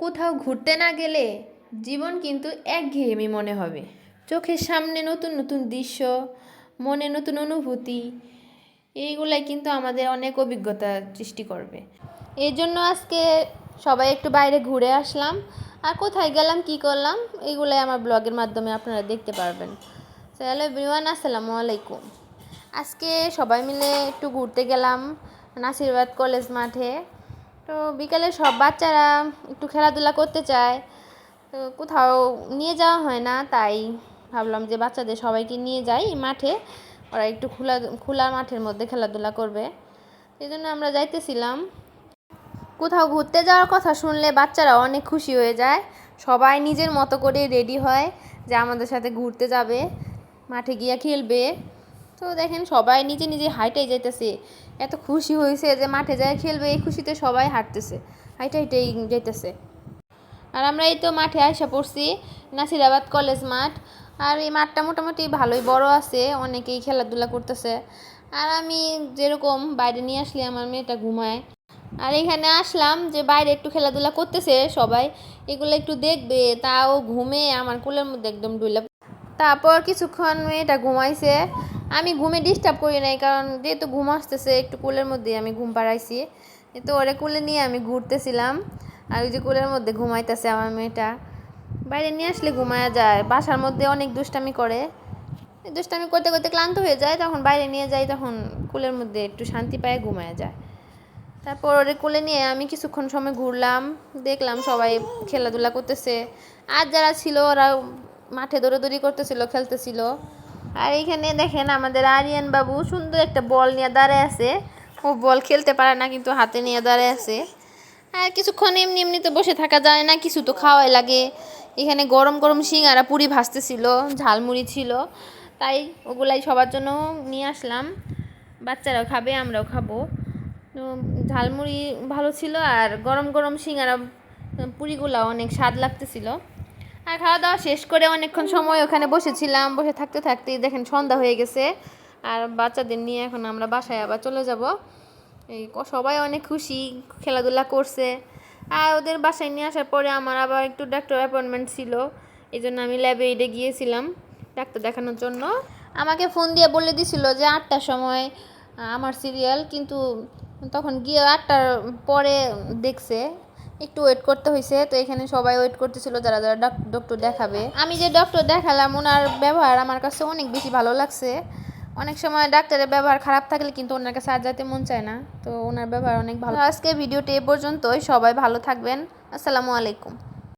কোথাও ঘুরতে না গেলে জীবন কিন্তু একঘেয়েমি মনে হবে। চোখের সামনে নতুন নতুন দৃশ্য, মনে নতুন অনুভূতি, এইগুলাই কিন্তু আমাদের অনেক অভিজ্ঞতা সৃষ্টি করবে। এই জন্য আজকে সবাই একটু বাইরে ঘুরে আসলাম। আর কোথায় গেলাম, কি করলাম, এইগুলাই আমার ব্লগের মাধ্যমে আপনারা দেখতে পারবেন। হ্যালো এভরিওয়ান, আসসালামু আলাইকুম। আজকে সবাই মিলে একটু ঘুরতে গেলাম নাসিরবাদ কলেজ মাঠে। তো বিকালে সব বাচ্চারা একটু খেলাধুলা করতে চায়, তো কোথাও নিয়ে যাওয়া হয় না, তাই ভাবলাম যে বাচ্চাদের সবাইকে নিয়ে যাই মাঠে। ওরা একটু খোলা খোলা মাঠের মধ্যে খেলাধুলা করবে। এই জন্য আমরা যাইতেছিলাম। কোথাও ঘুরতে যাওয়ার কথা শুনলে বাচ্চারা অনেক খুশি হয়ে যায়। সবাই নিজের মতো করে রেডি হয় যে আমাদের সাথে ঘুরতে যাবে, মাঠে গিয়ে খেলবে। তো দেখেন সবাই নিজে নিজে হাইটাই যাইতেছে। এত খুশি হয়েছে যে মাঠে যায় খেলবে, এই খুশিতে সবাই হাঁটতেছে হাইটা হাইটেই যাইতেছে। আর আমরা এই তো মাঠে আসা পড়ছি, নাসিরাবাদ কলেজ মাঠ। আর এই মাঠটা মোটামুটি ভালোই বড় আছে, অনেকেই খেলাধুলা করতেছে। আর আমি যেরকম বাইরে নিয়ে আসলে আমার মেয়েটা ঘুমায়। আর এখানে আসলাম যে বাইরে একটু খেলাধুলা করতেছে সবাই, এগুলো একটু দেখবে, তাও ঘুমে আমার কোলের মধ্যে একদম ডুইলা তারপর কিছুক্ষণ মেয়েটা ঘুমাইছে। আমি ঘুমে ডিস্টার্ব করি নাই, কারণ যেহেতু ঘুম আসতেছে, একটু কুলের মধ্যে আমি ঘুম পাড়াইছি। তো ওরে কুলে নিয়ে আমি ঘুরতেছিলাম, আর ওই যে কুলের মধ্যে ঘুমাইতেছে আমার মেয়েটা। বাইরে নিয়ে আসলে ঘুমায়া যায়, বাসার মধ্যে অনেক দুষ্টামি করে। দুষ্টামি করতে করতে ক্লান্ত হয়ে যায় তখন বাইরে নিয়ে যাই, তখন কুলের মধ্যে একটু শান্তি পায় ঘুমায়া যায়। তারপর ওরে কোলে নিয়ে আমি কিছুক্ষণ সময় ঘুরলাম, দেখলাম সবাই খেলাধুলা করতেছে। আর যারা ছিল ওরা মাঠে দৌড়াদৌড়ি করতেছিল, খেলতেছিল। আর এইখানে দেখেন আমাদের আরিয়ান বাবু সুন্দর একটা বল নিয়ে দাঁড়ায় আছে। ও বল খেলতে পারে না, কিন্তু হাতে নিয়ে দাঁড়ায় আছে। আর কিছুক্ষণ এমনি এমনিতে বসে থাকা যায় না, কিছু তো খাওয়াই লাগে। এখানে গরম গরম সিঙ্গারা, পুরি ভাজতেছিল, ঝালমুড়ি ছিল। তাই ওগুলাই সবার জন্য নিয়ে আসলাম। বাচ্চারাও খাবে, আমরাও খাব। ঝালমুড়ি ভালো ছিল আর গরম গরম সিঙ্গারা পুরিগুলো অনেক স্বাদ লাগতেছিল। আর খাওয়া দাওয়া শেষ করে অনেকক্ষণ সময় ওখানে বসেছিলাম। বসে থাকতে থাকতে দেখেন সন্ধ্যা হয়ে গেছে। আর বাচ্চাদের নিয়ে এখন আমরা বাসায় আবার চলে যাব। এই সবাই অনেক খুশি, খেলাধুলা করছে। আর ওদের বাসায় নিয়ে আসার পরে আমার আবার একটু ডাক্তার অ্যাপয়েন্টমেন্ট ছিল। এই জন্য আমি ল্যাবে এডে গিয়েছিলাম ডাক্তার দেখানোর জন্য। আমাকে ফোন দিয়ে বলে দিছিল যে আটটার সময় আমার সিরিয়াল কিন্তু তখন গিয়ে আটটার পরে দেখছে। একটু ওয়েট করতে হয়েছে তো এখানে সবাই ওয়েট করতেছিল যারা যারা ডক্টর দেখাবে। আমি যে ডক্টর দেখালাম ওনার ব্যবহার আমার কাছে অনেক বেশি ভালো লাগছে। অনেক সময় ডাক্তারের ব্যবহার খারাপ থাকলে কিন্তু ওনার কাছে আর যাতে মন চায় না। তো ওনার ব্যবহার অনেক ভালো। আজকে ভিডিওটি এ পর্যন্তই, সবাই ভালো থাকবেন। আসসালামু আলাইকুম।